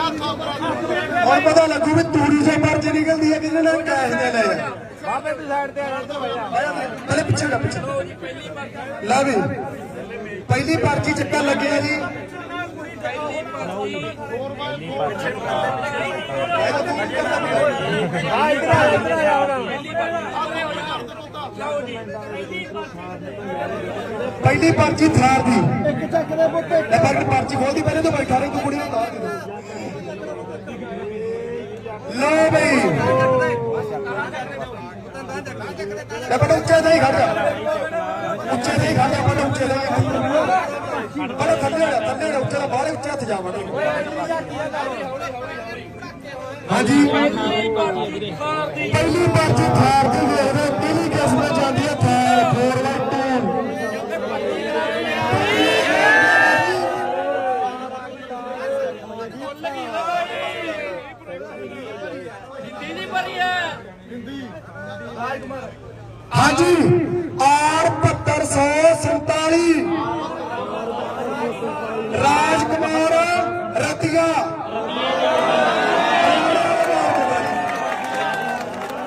ਹੁਣ ਪਤਾ ਲੱਗੂ ਵੀ ਤੂੜੀ ਸੇ ਪਰਚੀ ਨਿਕਲਦੀ ਹੈ ਕਿਹਨੇ ਨਾਲ ਕੈਸ਼ ਦੇ ਲੈ ਆ। ਬਾਬੇ ਦੀ ਸਾਈਡ ਤੇ ਆ ਪਹਿਲੇ ਪਿੱਛੇ ਦਾ ਪਿੱਛੇ ਲਾ ਵੀ ਪਹਿਲੀ ਪਰਚੀ ਚੱਕਣ ਲੱਗੇ ਆ ਜੀ ਆ ਇੱਧਰ ਆ ਇੱਧਰ ਆ। ਪਹਿਲੀ ਪਰਚੀ ਥਾਰ ਦੀ। ਇੱਕ ਚੱਕ ਦੇ ਪੁੱਤ ਲੈ ਪਰ ਪਰਚੀ ਖੋਲਦੀ ਪਹਿਲੇ ਤੋਂ ਬੈਠਾ ਰਹੀ ਤੂੰ ਕੁੜੀ ਨੂੰ ਤਾਰ ਦੇ ਲੋ ਬਈ। ਲੈ ਬੜਾ ਉੱਚੇ ਤੇ ਹੀ ਖੜ ਜਾ। ਉੱਚੇ ਤੇ ਹੀ ਖੜ ਜਾ ਬੜਾ ਉੱਚੇ ਤੇ ਹੀ ਬੜਾ ਥੱਲੇ ਜਾ ਥੱਲੇ ਜਾ ਉੱਚੇ ਦਾ ਬਾਹਲੇ ਉੱਚੇ ਹੱਥ ਜਾ ਬੜਾ ਹਾਂਜੀ। ਪਹਿਲੀ ਪਰਚੀ ਥਾਰ ਦੀ। ਵੇਖਦੇ ਕਿਹੜੀ ਕਿਸਮ ਜਾਂਦੀ ਹੈ ਥਾਰ 4x2 ਹਾਂਜੀ, ਆਰ 7247 ਰਾਜਕੁਮਾਰ ਰਤੀਆ।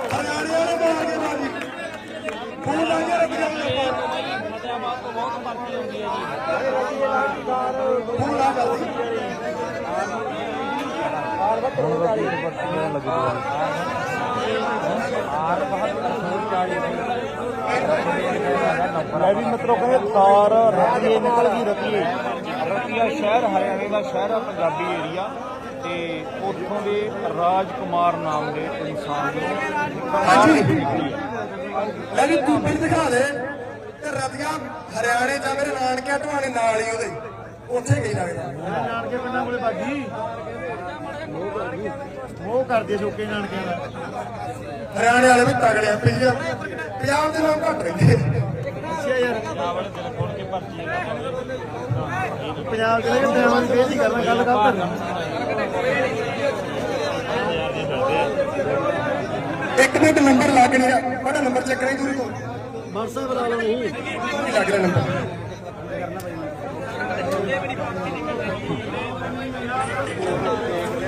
ਹਰਿਆਣੇ ਵਾਲੇ ਮਾਰ ਕੇ ਮਾਰੀ ਫੋਨ ਲਾ ਰਤੀਆ ਫੋਨ ਲਾ ਜਲਦੀ ਮੈਂ ਵੀ ਮਤਲਬ ਕਹਿੰਦੇ ਤਾਰ ਰਤੀਏ ਨਿਕਲ ਗਈ ਰਤੀਏ। ਰਤੀਆ ਸ਼ਹਿਰ ਹਰਿਆਣੇ ਦਾ ਸ਼ਹਿਰ ਆ ਪੰਜਾਬੀ ਏਰੀਆ ਤੇ ਉੱਥੋਂ ਦੇ ਰਾਜਕੁਮਾਰ ਨਾਮ ਦੇ ਇਨਸਾਨ ਨੂੰ ਹਾਂਜੀ। ਲੈ ਵੀ ਗੂਗਲ ਦਿਖਾ ਦੇ ਤੇ ਰਤੀਆ ਹਰਿਆਣੇ ਚ ਮੇਰੇ ਨਾਨਕੇ ਢਵਾਣੇ ਨਾਲ ਹੀ ਉਹਦੇ। ਉੱਥੇ ਗਈ ਲੱਗਦਾ। ਨਾਨਕੇ ਪਿੰਡਾਂ ਕੋਲੇ ਬਾਗੀ ਉਹ ਕਰਦੇ ਛੋਕੇ ਨਾਨਕਿਆਂ ਦਾ। ਹਰਿਆਣੇ ਵਾਲੇ ਵੀ ਤਗੜੇ ਆ ਪੰਜਾਬ ਦੇ ਨਾਮ ਘੱਟ ਰਹਿੰਦੇ ਅੱਛਾ ਯਾਰ। ਪੰਜਾਬ ਵਾਲੇ ਦਿਲ ਖੋਲ ਕੇ ਭਰਤੀ ਪੰਜਾਬ ਦੇ ਕਹਿੰਦੇ ਹਾਂ ਬੇਦੀ ਕਰਨਾ ਗੱਲ ਕਰ ਇੱਕ ਮਿੰਟ ਨੰਬਰ ਲੱਗ ਰਿਹਾ ਬੜਾ ਨੰਬਰ ਚੈੱਕ ਕਰਾਈ ਦੂਰੀ ਤੋਂ ਵਟਸਐਪ ਬਣਾ ਲਓ ਨਹੀਂ। ਲੱਗ ਰਿਹਾ ਨੰਬਰ। ਹੈ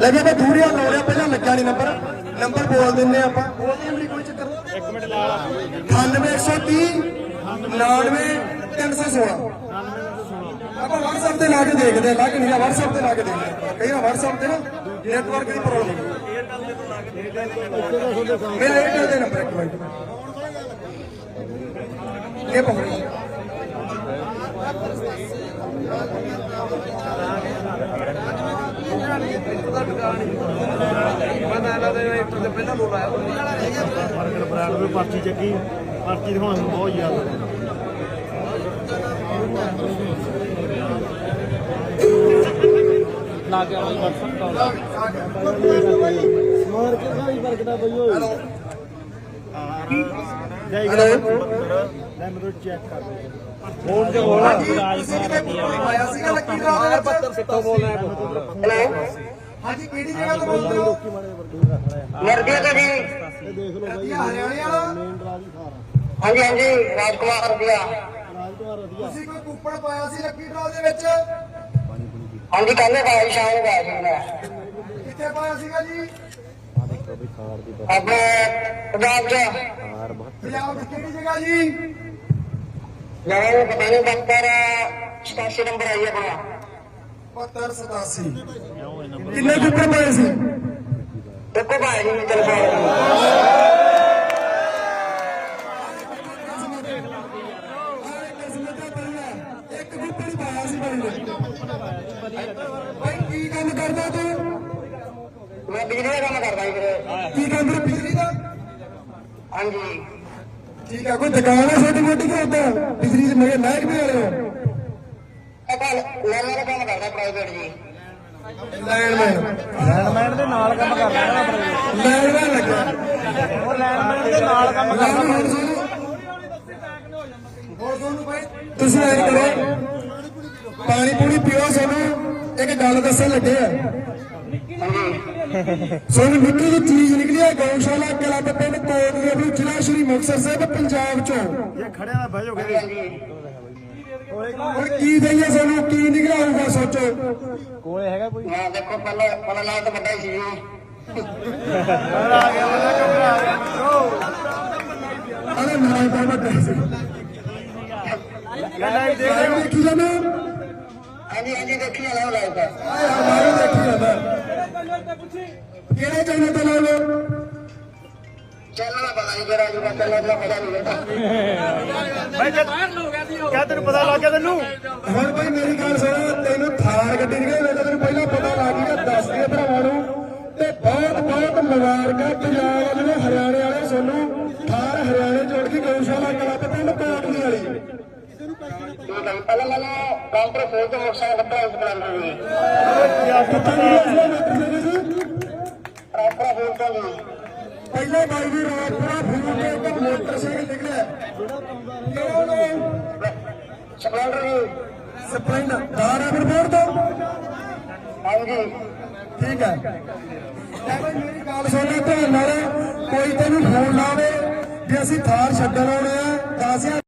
ਲੈ ਆਪਾਂ ਦੂਰੀਆ ਲੋੜਿਆ ਪਹਿਲਾਂ ਲੱਗਿਆ ਨਹੀਂ ਨੰਬਰ ਨੰਬਰ ਬੋਲ ਦਿੰਨੇ ਆਪਾਂ। ਬੋਲ ਦੇ ਅਮਰੀ ਕੋਈ ਚੱਕਰ ਇੱਕ ਮਿੰਟ ਲਾ ਲਾ 9130 99 316 ਆਪਾਂ ਤੇ ਲਾ ਕੇ ਦੇਖਦੇ ਆ ਲੱਗ ਨਹੀਂ ਰਿਹਾ WhatsApp ਤੇ ਲਾ ਕੇ ਦੇਖਦੇ ਆ। ਕਈ ਵਾਰ WhatsApp ਤੇ ਨਾ ਨੈਟਵਰਕ ਦੀ ਪ੍ਰੋਬਲਮ ਮੇਰੇ ਏਅਰਟੈਲ ਦੇ ਨੰਬਰ ਇੱਕ ਮਿੰਟ ਇਹ ਪਕੜੋ ਮਾਰਕੀਟ ਬ੍ਰਾਂਡ ਵੀ ਪਰਚੀ ਚੱਕੀ, ਪਰਚੀ ਦਿਖਾਉਣ ਬਹੁਤ ਜ਼ਿਆਦਾ। ਲਾ ਕੇ ਆਵਾਂ WhatsApp ਕਾਲ ਮਾਰ ਕੇ ਸਾਰੀ ਵਰਕਦਾ ਬਈ ਓਏ। ਜੈ? ਲੈ ਮੈਨੂੰ ਚੈੱਕ ਕਰ ਫੋਨ ਤੇ ਬੋਲ ਆਇਆ ਸੀਗਾ ਲੱਕੀ ਰਾਜ ਪੱਤਰ ਸਿੱਟੋ ਬੋਲ। ਰਿਹਾ ਹੈਲੋ ਹਾਂਜੀ ਕਿਹੜੀ ਜਗ੍ਹਾ ਤੋਂ ਬੋਲਦੇ ਹੋ? ਜੀ ਇਹ ਦੇਖ ਲਓ ਬਾਈ ਹਰਿਆਣੇ ਵਾਲਾ? ਮੇਨ ਰਾਜ ਹੀ ਖਾਰਾ ਹਾਂਜੀ ਹਾਂਜੀ। ਰਾਜਕੁਮਾਰ ਰਤੀਆ ਰਾਜ ਤੋਂ ਵਧੀਆ। ਤੁਸੀਂ ਕੋਈ ਕੂਪਨ ਪਾਇਆ ਸੀ ਲੱਕੀ ਡਰਾ ਦੇ ਵਿੱਚ? ਹਾਂਜੀ ਕੱਲੇ ਸੀ ਸ਼ਾਮ ਨੂੰ ਸੀ ਮੈਂ ਕਿੱਥੇ ਪਾਇਆ ਸੀਗਾ ਜੀ? ਆਪਣੇ ਪੰਜਾਬ ਚ। ਪੰਜਾਬ ਦੀ ਕਿਹੜੀ ਜਗ੍ਹਾ ਜੀ? ਮੈਨੂੰ ਪਤਾ ਨਹੀਂ ਬੰਦਰ 87 ਨੰਬਰ ਆਈ ਆਪਣਾ। 7287 ਕਿੰਨੇ ਕੂਪਨ ਪਾਏ ਸੀ? ਦੇਖੋ ਭਾਈ ਜੀ ਟੈਲੀਫੋਨ ਇੱਕ ਕੂਪਨ ਪਾਇਆ ਸੀ ਭਾਈ ਨੇ? ਭਾਈ ਕੀ ਕੰਮ ਕਰਦਾ ਤੂੰ? ਮੈਂ ਬਿਜਲੀ ਦਾ ਕੰਮ ਕਰਦਾ ਵੀਰੇ। ਕੀ ਕੰਮ ਕਰ ਬਿਜਲੀ ਦਾ? ਹਾਂਜੀ। ਠੀਕ ਆ ਕੋਈ ਦੁਕਾਨ ਹੈ ਛੋਟੀ ਮੋਟੀ ਕਿ ਉਦਾਂ? ਬਿਜਲੀ ਦੇ ਮੇਰੇ ਮਹਿਕਮੇ ਵਾਲੇ ਹੋ? ਆਪਾਂ ਲੈਣ ਦਾ ਕੰਮ ਕਰਦਾ ਪ੍ਰਾਈਵੇਟ ਜੀ। ਲੈਣਮੈਨ ਲੈਂਡਮੈਨ ਦੇ ਨਾਲ ਕੰਮ ਕਰ ਰਿਹਾ ਨਾ ਲੈਣਮੈਨ ਲੱਗਿਆ ਉਹ ਲੈਂਡਮੈਨ ਦੇ ਨਾਲ ਕੰਮ ਕਰਦਾ। ਲੈਣਮੈਨ ਸੁਣੋ ਤੁਸੀਂ ਐਂ ਕਰੋ। ਪਾਣੀ ਪੂਣੀ ਪੀਓ ਸਾਨੂੰ। ਇੱਕ ਗੱਲ ਦੱਸਣ ਲੱਗੇ ਆ ਸਾਨੂੰ ਨਿੱਕੀ ਜਿਹੀ ਚੀਜ਼ ਨਿਕਲੀ ਹੈ ਗਊਸ਼ਾਲਾ ਕਲੱਬ ਪਿੰਡ ਕੋਟਲੀ ਅਬੂ ਜ਼ਿਲ੍ਹਾ ਸ਼੍ਰੀ ਮੁਕਤਸਰ ਸਾਹਿਬ ਪੰਜਾਬ ਚੋਂ ਇਹ ਖੜਿਆ ਨਾ ਬਹਿ ਜਾਓਗੇ ਹੁਣ ਕੀ ਦਈਏ ਸਾਨੂੰ ਕੀ ਨਿਕਲਿਆ ਹੋਊਗਾ ਸੋਚੋ ਕੋਲੇ ਹੈਗਾ ਕੋਈ ਮੈਂ ਦੇਖੋ ਪਹਿਲਾਂ ਪਹਿਲਾਂ ਨਾਲ ਤਾਂ ਵੱਡਾ ਹੀ ਸੀ ਆ ਗਿਆ ਬੰਦਾ ਘਬਰਾ ਗਿਆ ਮਿੱਤਰੋ ਅਰੇ ਨਾ ਤਾਂ ਵੱਡਾ ਸੀ ਲੈ ਲੈ ਦੇਖ ਲਾਈਵ ਦੇਖੀ ਜਾਣਾ ਹਾਂਜੀ ਹਾਂਜੀ ਦੇਖੀ ਜਾਣਾ ਲਾਈਵ ਤਾਂ ਲਾਈਵ ਦੇਖੀ ਜਾਂਦਾ ਕਿਹੜੇ ਚੈਨਲ ਤੇ ਲਾਈਵ ਚੱਲ ਨਾ ਪਤਾ ਨਹੀਂ ਕਿਹੜਾ ਜੂਗਾ ਚੱਲ ਨਾ ਪਤਾ ਨਹੀਂ ਬੇਟਾ ਭਾਈ ਕਿਆ ਤੈਨੂੰ ਪਤਾ ਲੱਗ ਗਿਆ ਤੈਨੂੰ? ਹੁਣ ਭਾਈ ਮੇਰੀ ਗੱਲ ਸੁਣ ਤੈਨੂੰ ਥਾਰ ਗੱਡੀ ਮੈਂ ਤਾਂ ਤੈਨੂੰ ਪਹਿਲਾਂ ਪਤਾ ਲੱਗ ਗਿਆ ਦੱਸ ਦੇ ਭਰਾਵਾਂ ਨੂੰ। ਤੇ ਬਹੁਤ ਬਹੁਤ ਮੁਬਾਰਕਾਂ ਪੰਜਾਬ ਵਾਲੇ ਨੇ ਹਰਿਆਣੇ ਵਾਲੇ ਸੋਨੂੰ। ਥਾਰ ਹਰਿਆਣੇ ਜੋੜ ਕੇ ਗਊਸ਼ਾਲਾ ਕਲੱਬ ਪਿੰਡ ਕੋਟਲੀ ਵਾਲੀ। ਜੀ। ਪਹਿਲਾਂ ਮੈਨੂੰ ਕਾਊਂਟਰ ਫੋਨ ਤੋਂ ਮੋਟਰਸਾਈਕਲ ਕੱਟਾ ਇਸ ਬਣਾ ਦਿੰਦੇ ਪ੍ਰਾਪਰ ਫੋਨ ਤੋਂ ਜੀ। ਪਹਿਲੇ ਬਾਈ ਦੀ ਰਾਤਪੁਰਾ ਫੋਨ ਤੇ ਇੱਕ ਮੋਟਰਸਾਈਕਲ ਨਿਕਲਿਆ। ਕਿਹੜਾ ਨਾਮ ਸਪਲੈਂਡਰ ਜੀ। ਸਪਲੈਂਡਰ। ਦਾਰਾ ਬਰਬੋਰ ਤੋਂ? ਹਾਂਜੀ। ਠੀਕ ਹੈ ਮੇਰੀ ਗੱਲ ਸੁਣ ਧਿਆਨ ਨਾਲ। ਕੋਈ ਤੈਨੂੰ ਫੋਨ ਲਾਵੇ ਵੀ ਅਸੀਂ ਥਾਰ ਛੱਡਣ ਆਉਣੇ ਆ 10000